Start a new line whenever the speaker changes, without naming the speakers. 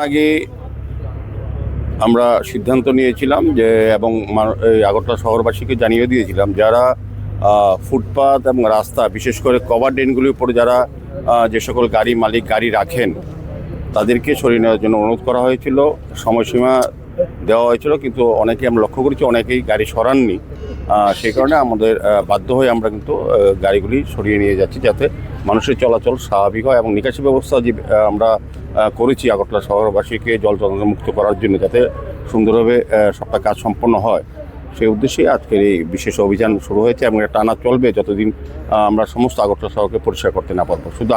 আগে আমরা সিদ্ধান্ত নিয়েছিলাম যে এবং আগরতলা শহরবাসীকে জানিয়ে দিয়েছিলাম, যারা ফুটপাথ এবং রাস্তা, বিশেষ করে কভার ড্রেনগুলির উপরে যারা যে সকল গাড়ি মালিক গাড়ি রাখেন, তাদেরকে সরিয়ে নেওয়ার জন্য অনুরোধ করা হয়েছিল। সময়সীমা দেওয়া হয়েছিল, কিন্তু অনেকেই আমরা লক্ষ্য করেছি, অনেকেই গাড়ি সরাননি। সেই কারণে আমাদের বাধ্য হয়ে আমরা কিন্তু গাড়িগুলি সরিয়ে নিয়ে যাচ্ছি যাতে মানুষের চলাচল স্বাভাবিক হয় এবং নিকাশি ব্যবস্থা যে আমরা করেছি আগরতলা শহরবাসীকে জল যন্ত্রণা মুক্ত করার জন্য যাতে সুন্দরভাবে সবটা কাজ সম্পন্ন হয়। সেই উদ্দেশ্যে আজকের এই বিশেষ অভিযান শুরু হয়েছে এবং টানা চলবে যতদিন আমরা সমস্ত আগরতলা শহরকে পরিষ্কার করতে না পারব। শুধু